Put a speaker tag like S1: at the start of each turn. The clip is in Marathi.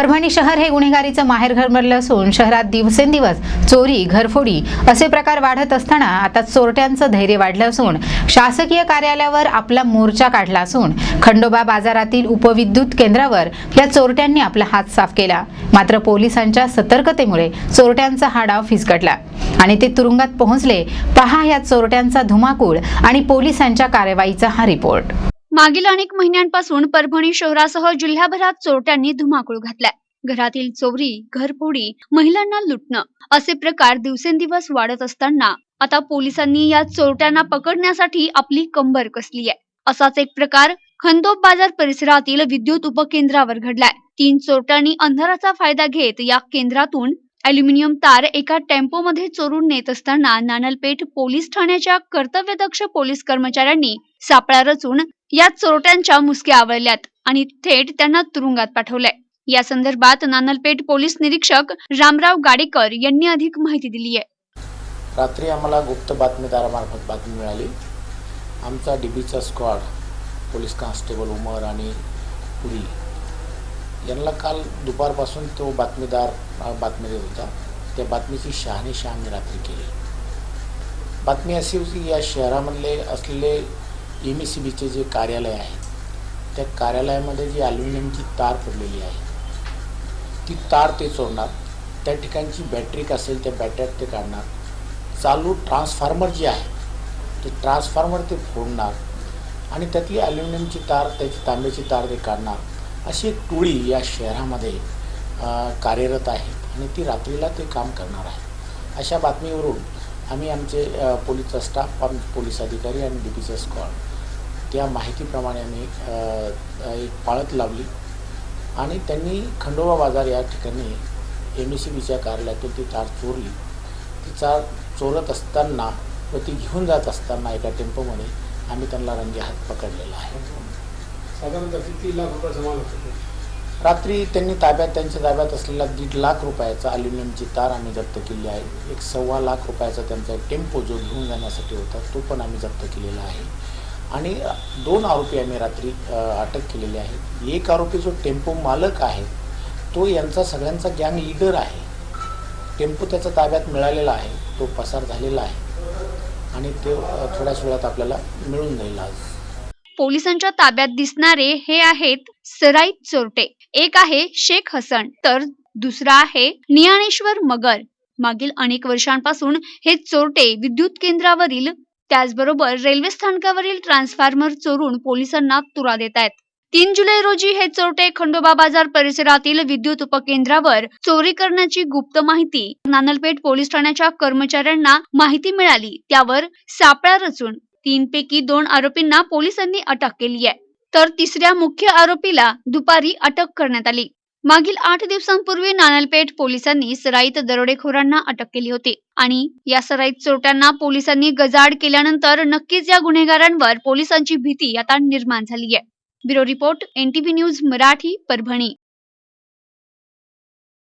S1: परभणी शहर हे गुन्हेगारीचं माहेरघर बनलं असून शहरात दिवसेंदिवस चोरी घरफोडी असे प्रकार वाढत असताना आता चोरट्यांचं धैर्य वाढलं असून शासकीय कार्यालयावर आपला मोर्चा काढला असून खंडोबा बाजारातील उपविद्युत केंद्रावर या चोरट्यांनी आपला हात साफ केला. मात्र पोलिसांच्या सतर्कतेमुळे चोरट्यांचा हा डाव फिसकटला आणि ते तुरुंगात पोहोचले. पहा या चोरट्यांचा धुमाकूळ आणि पोलिसांच्या कारवाईचा हा रिपोर्ट.
S2: मागील अनेक महिन्यांपासून परभणी शहरासह जिल्ह्याभरात चोरट्यांनी धुमाकूळ घातलाय. घरातील चोरी घरफोडी महिलांना लुटणं असे प्रकार दिवसेंदिवस वाढत असताना आता पोलिसांनी या चोरट्यांना पकडण्यासाठी आपली कंबर कसली आहे? असाच एक प्रकार खंदोब बाजार परिसरातील विद्युत उपकेंद्रावर घडलाय. तीन चोरट्यांनी अंधाराचा फायदा घेत या केंद्रातून अल्युमिनियम तार एका टेम्पोमध्ये चोरून नेत असताना नानलपेठ पोलीस ठाण्याच्या कर्तव्यदक्ष पोलीस कर्मचाऱ्यांनी सापळा रचून या चोरट्यांच्या मुसक्या आवळल्यात आणि थेट त्यांना तुरुंगात पाठवलंय. या संदर्भात नानलपेठ पोलीस निरीक्षक रामराव गाडेकर यांनी अधिक माहिती दिली आहे.
S3: रात्री आम्हाला गुप्त बातमीदारामार्फत बातमी मिळाली. आमचा डीबीचा स्क्वॉड पोलीस कॉन्स्टेबल उमर आणि पुरी यांना काल दुपारपासून तो बातमीदार बातमी देत होता. त्या बातमीची शहानिशा आम्ही रात्री केली. बातमी अशी होती या शहरामधले असलेले एम एस सी बीचे जे कार्यालय आहे त्या कार्यालयामध्ये जी ॲल्युमिनियमची तार पडलेली आहे ती तार ते चोरणार त्या ठिकाणची बॅटरी असेल त्या बॅटऱ्यात ते काढणार. चालू ट्रान्सफॉर्मर जे आहे ते ट्रान्सफॉर्मर ते फोडणार आणि त्यातली ॲल्युमिनियमची तार त्याची तांब्याची तार ते काढणार अशी एक टोळी या शहरामध्ये कार्यरत आहे आणि ती रात्रीला ते काम करणार आहे. अशा बातमीवरून आम्ही आमचे अ, पोलीसचा स्टाफ आम पोलीस अधिकारी आणि डी पीचा स्कॉड त्या माहितीप्रमाणे आम्ही एक पाळत लावली. आणि त्यांनी खंडोबा बाजार या ठिकाणी एम एस सी बीच्या कार्यालयातून ती तार चोरली. ती तार चोरत असताना व ती घेऊन जात असताना एका टेम्पोमध्ये आम्ही त्यांना रंगे हात पकडलेला आहे.
S4: साधारणतः किती लाख रुपयाचा माल होतो?
S3: रात्री त्यांनी ताब्यात त्यांच्या ताब्यात असलेला दीड लाख रुपयाचा अल्युमिनियमची तार आम्ही जप्त केली आहे. एक सव्वा लाख रुपयाचा त्यांचा एक टेम्पो जो घेऊन जाण्यासाठी होता तो पण आम्ही जप्त केलेला आहे. आणि दोन आरोपी आम्ही रात्री अटक केलेले आहेत एक आरोपी जो टेम्पो मालक आहे तो यांचा सगळ्यांचा गँग लीडर आहे. टेम्पो त्याचा ताब्यात मिळालेला आहे तो पसार झालेला आहे. आणि ते थोड्याच वेळात आपल्याला मिळून जाईल आज.
S2: पोलिसांच्या ताब्यात दिसणारे हे आहेत सराईत चोरटे. एक आहे शेख हसन तर दुसरा आहे नियाणेश्वर मगर. मागील अनेक वर्षांपासून हे चोरटे विद्युत केंद्रावरील त्याचबरोबर रेल्वे स्थानकावरील ट्रान्सफॉर्मर चोरून पोलिसांना तुरा देत आहेत तीन जुलै रोजी हे चोरटे खंडोबा बाजार परिसरातील विद्युत उपकेंद्रावर चोरी करण्याची गुप्त माहिती नानलपेठ पोलीस ठाण्याच्या कर्मचाऱ्यांना माहिती मिळाली. त्यावर सापळा रचून तीन पैकी दोन आरोपींना पोलिसांनी अटक केली आहे. तर तिसऱ्या मुख्य आरोपीला दुपारी अटक करण्यात आली. मागील आठ दिवसांपूर्वी नानलपेठ पोलिसांनी सराईत दरोडेखोरांना अटक केली होती आणि या सराईत चोरट्यांना पोलिसांनी गजाड केल्यानंतर नक्कीच या गुन्हेगारांवर पोलिसांची भीती आता निर्माण झाली आहे. Bureau report NTV news Marathi Parbhani.